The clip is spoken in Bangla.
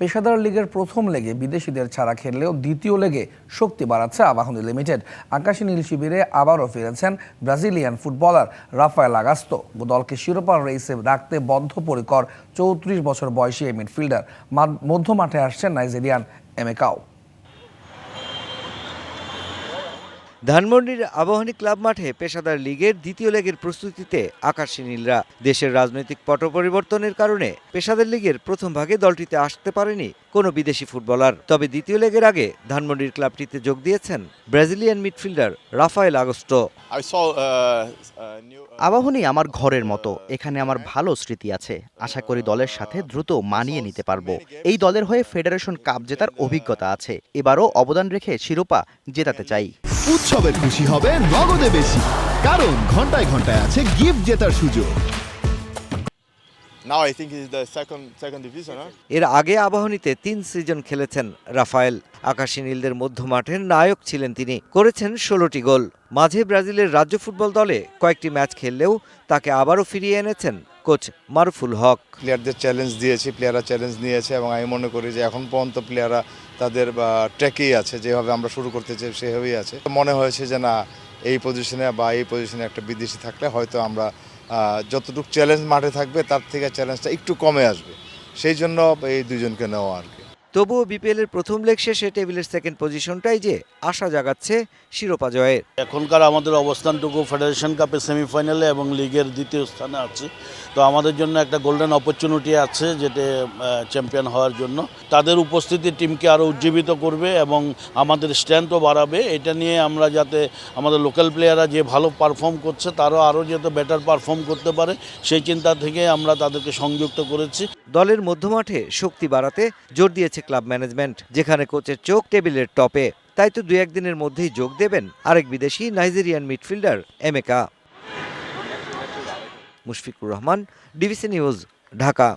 পেশাদার লিগের প্রথম লেগে বিদেশিদের ছাড়া খেললেও দ্বিতীয় লেগে শক্তি বাড়াচ্ছে আবাহনী লিমিটেড। আকাশী নীল শিবিরে আবারও ফিরেছেন ব্রাজিলিয়ান ফুটবলার রাফায়েল আগাস্তো। দলকে শিরোপার রেসে রাখতে বদ্ধপরিকর চৌত্রিশ বছর বয়সী এই মিডফিল্ডার। মধ্যমাঠে মধ্য মাঠে আসছেন নাইজেরিয়ান এমেকাও। ধানমন্ডির আবাহনী ক্লাব মাঠে পেশাদার লীগের দ্বিতীয় লেগের প্রস্তুতিতে আকাশী নীলরা। দেশের রাজনৈতিক পট পরিবর্তনের কারণে পেশাদার লীগের প্রথম ভাগে দলটিতে আসতে পারেনি কোনো বিদেশি ফুটবলার। তবে দ্বিতীয় লেগের আগে ধানমন্ডির ক্লাবটিতে যোগ দিয়েছেন Brazilian midfielder Rafael Augusto. Uh, uh. Uh, Abahani আমার ঘরের মতো। এখানে আমার ভালো স্মৃতি আছে। আশা করি দলের সাথে দ্রুত মানিয়ে নিতে পারব। এই দলের হয়ে ফেডারেশন কাপ জেতার অভিজ্ঞতা আছে। এবারও অবদান রেখে শিরোপা জেতাতে চাই। উৎসবে খুশি হবে নগদে বেশি কারণ ঘন্টায় ঘন্টায় আছে গিফট জেতার সুযোগ now I think he's the second second division. Huh? এর আগে আবাহনীতে তিন সিজন খেলেছেন রাফায়েল আকাশী নীলদের মধ্যমাঠের নায়ক ছিলেন তিনি করেছেন ষোলোটি গোল মাঝে ব্রাজিলের রাজ্য ফুটবল দলে কয়েকটি ম্যাচ খেললেও তাকে আবারও ফিরিয়ে এনেছেন কোচ মারুফুল হক। প্লেয়ারদের চ্যালেঞ্জ দিয়েছি, প্লেয়াররা চ্যালেঞ্জ নিয়েছে এবং আমি মনে করি যে এখন পর্যন্ত প্লেয়াররা তাদের ট্র্যাকেই আছে, যেভাবে আমরা শুরু করতে চাই সেভাবেই আছে। মনে হয়েছে যে না, এই পজিশনে বা এই পজিশনে একটা বিদেশি থাকলে হয়তো আমরা যতটুকু চ্যালেঞ্জ মাঠে থাকবে, তার থেকে চ্যালেঞ্জটা একটু কমে আসবে। সেই জন্য এই দুজনকে নেওয়া আর কি। তবুও বিপিএল এর প্রথম লেগ শেষে টেবিলের সেকেন্ড পজিশনটাই যে আশা জাগাচ্ছে শিরোপা জয়ের। এখনকার আমাদের অবস্থানটুকু ফেডারেশন কাপের সেমিফাইনালে এবং লিগের দ্বিতীয় স্থানে আছে। তো আমাদের জন্য একটা গোল্ডেন অপরচুনিটি আছে যেটা চ্যাম্পিয়ন হওয়ার জন্য। তাদের উপস্থিতি টিমকে আরও উজ্জীবিত করবে এবং আমাদের স্ট্রেংথও বাড়াবে। এটা নিয়ে আমরা যাতে আমাদের লোকাল প্লেয়াররা যে ভালো পারফর্ম করছে তারাও আরও যাতে বেটার পারফর্ম করতে পারে সেই চিন্তা থেকে আমরা তাদেরকে সংযুক্ত করেছি। দলের মধ্যমাঠে শক্তি বাড়াতে জোর দিয়েছে ক্লাব ম্যানেজমেন্ট, যেখানে কোচের চোখ টেবিলের টপে। তাই তো দু একদিনের মধ্যেই যোগ দেবেন আরেক বিদেশি Nigerian midfielder, Emeka. Mushfiqur Rahman DVC news, Dhaka.